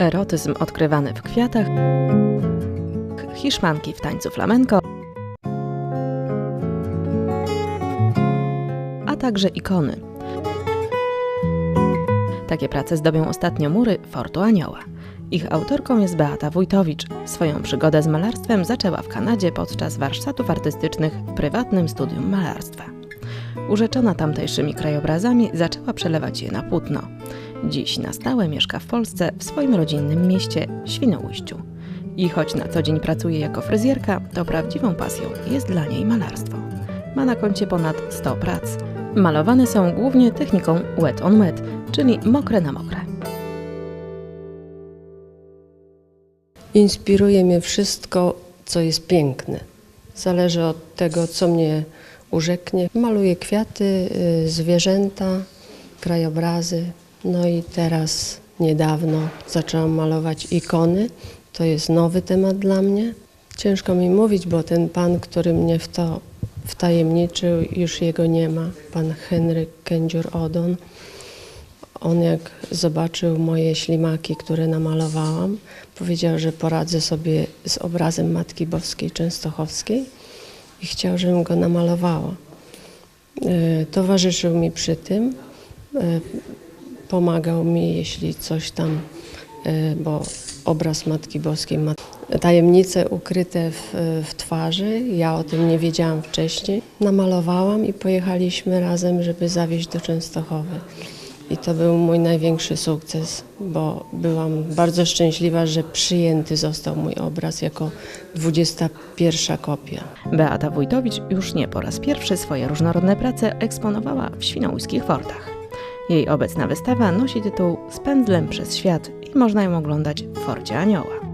Erotyzm odkrywany w kwiatach, hiszmanki w tańcu flamenko, a także ikony. Takie prace zdobią ostatnio mury Fortu Anioła. Ich autorką jest Beata Wójtowicz. Swoją przygodę z malarstwem zaczęła w Kanadzie podczas warsztatów artystycznych w prywatnym studium malarstwa. Urzeczona tamtejszymi krajobrazami zaczęła przelewać je na płótno. Dziś na stałe mieszka w Polsce w swoim rodzinnym mieście Świnoujściu. I choć na co dzień pracuje jako fryzjerka, to prawdziwą pasją jest dla niej malarstwo. Ma na koncie ponad 100 prac. Malowane są głównie techniką wet on wet, czyli mokre na mokre. Inspiruje mnie wszystko, co jest piękne. Zależy od tego, co mnie urzeknie. Maluję kwiaty, y, zwierzęta, krajobrazy. No i teraz niedawno zaczęłam malować ikony. To jest nowy temat dla mnie. Ciężko mi mówić, bo ten pan, który mnie w to wtajemniczył, już jego nie ma. Pan Henryk Kędzior-Odon. On jak zobaczył moje ślimaki, które namalowałam, powiedział, że poradzę sobie z obrazem Matki Boskiej Częstochowskiej i chciał, żebym go namalowała. E, Towarzyszył mi przy tym, e, pomagał mi, jeśli coś tam, e, bo obraz Matki Boskiej ma tajemnice ukryte w, w twarzy. Ja o tym nie wiedziałam wcześniej. Namalowałam i pojechaliśmy razem, żeby zawieźć do Częstochowy. I to był mój największy sukces, bo byłam bardzo szczęśliwa, że przyjęty został mój obraz jako 21 kopia. Beata Wójtowicz już nie po raz pierwszy swoje różnorodne prace eksponowała w świnoujskich fortach. Jej obecna wystawa nosi tytuł Z przez świat i można ją oglądać w Forcie Anioła.